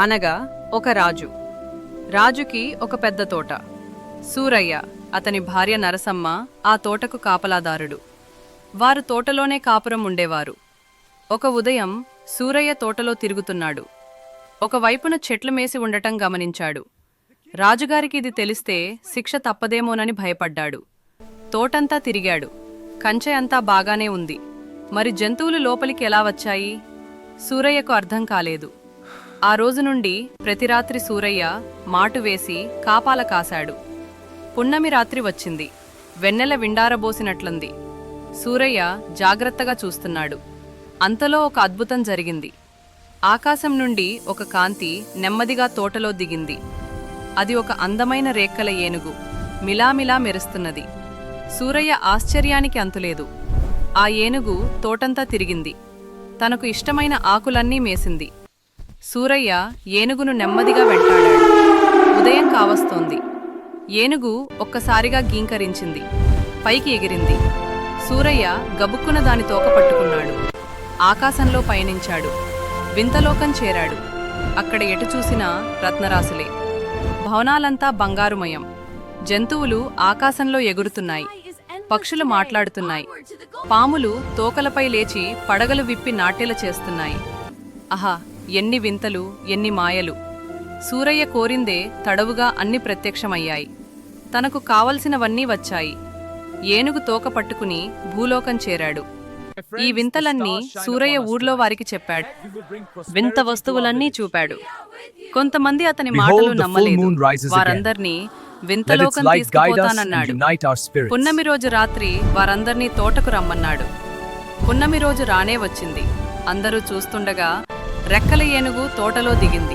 అనగా ఒక రాజు. రాజుకి ఒక పెద్ద తోట. సూరయ్య అతని భార్య నరసమ్మ ఆ తోటకు కాపలాదారుడు. వారు తోటలోనే కాపురం ఉండేవారు. ఒక ఉదయం సూరయ్య తోటలో తిరుగుతున్నాడు. ఒకవైపున చెట్లు మేసి ఉండటం గమనించాడు. రాజుగారికి ఇది తెలిస్తే శిక్ష తప్పదేమోనని భయపడ్డాడు. తోటంతా తిరిగాడు. కంచె అంతా బాగానే ఉంది. మరి జంతువులు లోపలికి ఎలా వచ్చాయి? సూరయ్యకు అర్థం కాలేదు. ఆ రోజు నుండి ప్రతి రాత్రి సూరయ్య మాటు వేసి కాపాల కాశాడు. పున్నమి రాత్రి వచ్చింది. వెన్నెల విండారబోసినట్లుంది సూరయ్య జాగ్రత్తగా చూస్తున్నాడు. అంతలో ఒక అద్భుతం జరిగింది. ఆకాశం నుండి ఒక కాంతి నెమ్మదిగా తోటలో దిగింది. అది ఒక అందమైన రేక్కల ఏనుగు మిలామిలా మెరుస్తున్నది. సూరయ్య ఆశ్చర్యానికి అంతులేదు. ఆ ఏనుగు తోటంతా తిరిగింది. తనకు ఇష్టమైన ఆకులన్నీ మేసింది. సూరయ్య ఏనుగును నెమ్మదిగా వెంటాడాడు. ఉదయం కావస్తోంది. ఏనుగు ఒక్కసారిగా గీంకరించింది. పైకి ఎగిరింది. సూరయ్య గబుక్కున దాని తోక పట్టుకున్నాడు. ఆకాశంలో పయనించాడు. వింతలోకం చేరాడు. అక్కడ ఎటు చూసినా రత్నరాసులే భవనాలంతా బంగారుమయం. జంతువులు ఆకాశంలో ఎగురుతున్నాయి. పక్షులు మాట్లాడుతున్నాయి. పాములు తోకలపై లేచి పడగలు విప్పి నాట్యలు చేస్తున్నాయి. ఆహా! ఎన్ని వింతలు ఎన్ని మాయలు. సూరయ్య కోరిందే తడవుగా అన్ని ప్రత్యక్షమయ్యాయి. తనకు కావలసినవన్నీ వచ్చాయి. ఏనుగు తోక పట్టుకుని భూలోకం చేరాడు. ఈ వింతలన్నీ సూరయ్య ఊర్లో వారికి చెప్పాడు. వింత వస్తువులన్నీ చూపాడు. కొంతమంది అతని మాటలు నమ్మలేదు. వారందర్నీ వింతలోకం తీసుకుపోతానన్నాడు. పున్నమి రోజు రాత్రి వారందర్నీ తోటకు రమ్మన్నాడు. పున్నమి రోజు రానే వచ్చింది. అందరూ చూస్తుండగా రెక్కల ఏనుగు తోటలో దిగింది.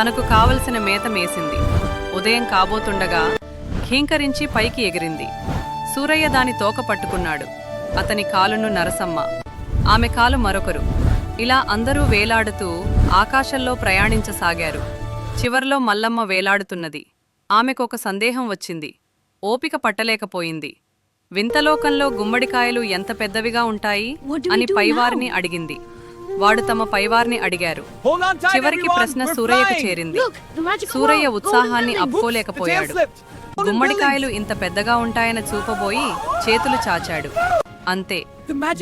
తనకు కావలసిన మేత మేసింది. ఉదయం కాబోతుండగా ఖీంకరించి పైకి ఎగిరింది. సూరయ్య దాని తోక పట్టుకున్నాడు. అతని కాలును నరసమ్మ. ఆమె కాలు మరొకరు. ఇలా అందరూ వేలాడుతూ ఆకాశంలో ప్రయాణించసాగారు. చివర్లో మల్లమ్మ వేలాడుతున్నది. ఆమెకొక సందేహం వచ్చింది. ఓపిక పట్టలేకపోయింది. వింతలోకంలో గుమ్మడికాయలు ఎంత పెద్దవిగా ఉంటాయి అని పైవారిని అడిగింది. వాడు తమ పైవారిని అడిగారు. చివరికి ప్రశ్న సూరయ్యకు చేరింది. సూరయ్య ఉత్సాహాన్ని అప్పుకోలేకపోయాడు. గుమ్మడికాయలు ఇంత పెద్దగా ఉంటాయని చూపబోయి చేతులు చాచాడు. అంతే.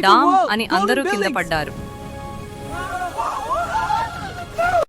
డామ్ అని అందరూ కింద పడ్డారు.